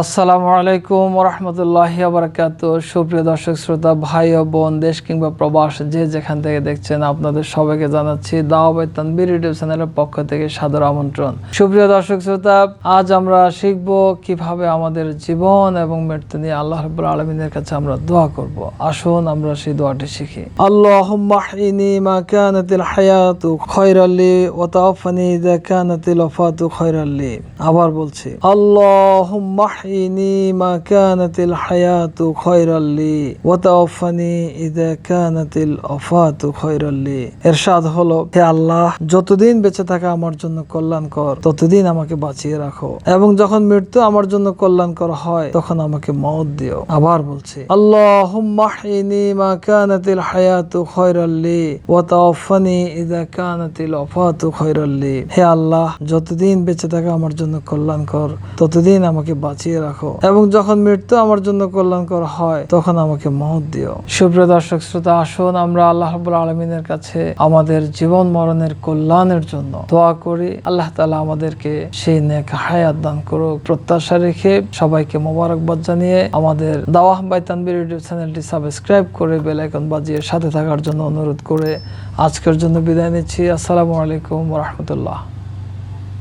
আসসালামু আলাইকুম রহমতুল্লাহ বারাকাত সুপ্রিয় দর্শক, শ্রোতা, ভাই ও বোন, দেশ কিংবা প্রবাস, যে যেখান থেকে দেখছেন, আপনাদের সবাইকে জানাচ্ছি দাওয়াবাই তানবির ইউটিউব চ্যানেলের পক্ষ থেকে সাদর আমন্ত্রণ। সুপ্রিয় দর্শক, শ্রোতা, আজ আমরা শিখব কীভাবে আমাদের জীবন এবং মৃত্যু নিয়ে আল্লাহ রব্বুল আলমিনের কাছে আমরা দোয়া করব। আসুন আমরা সেই দোয়াটি শিখি। আল্লাহ হায়াতু আবার বলছি আল্লাহুম্মা হিনি মা কানাতিল হায়াতু খায়রালি ওয়া তাওয়াফানি ইযা কানাতিল ওয়াফাতু খায়রালি ইরশাদ হলো, হে আল্লাহ, যতদিন বেঁচে থাকা আমার জন্য কল্যাণকর, ততদিন আমাকে বাঁচিয়ে রাখো। এবং যখন মৃত্যু আমার জন্য কল্যাণকর হয়, তখন আমাকে মত দিও। আবার বলছি হে আল্লাহ, যতদিন বেঁচে থাকা আমার জন্য কল্যাণকর, ততদিন আমাকে বাঁচিয়ে রাখো। এবং যখন মৃত্যু আমার জন্য কল্যাণকর হয়, তখন আমাকে মত দিও। সুপ্রিয় দর্শক, শ্রোতা, আসুন আমরা আল্লাহ আলমিনের কাছে আমাদের জীবন মরণের কল্যাণের জন্য দোয়া করি। আল্লাহ তাআলা আমাদেরকে সেই নেক হায়াত দান করুক, প্রত্যাশা রেখে সবাইকে মোবারকবাদ জানিয়ে আমাদের দাওয়াহ বাই তানবির ইউটিউব চ্যানেলটি সাবস্ক্রাইব করে বেল আইকন বাজিয়ে সাথে থাকার জন্য অনুরোধ করে আজকের জন্য বিদায় নিচ্ছি। আসসালামু আলাইকুম রহমতুল্লাহ।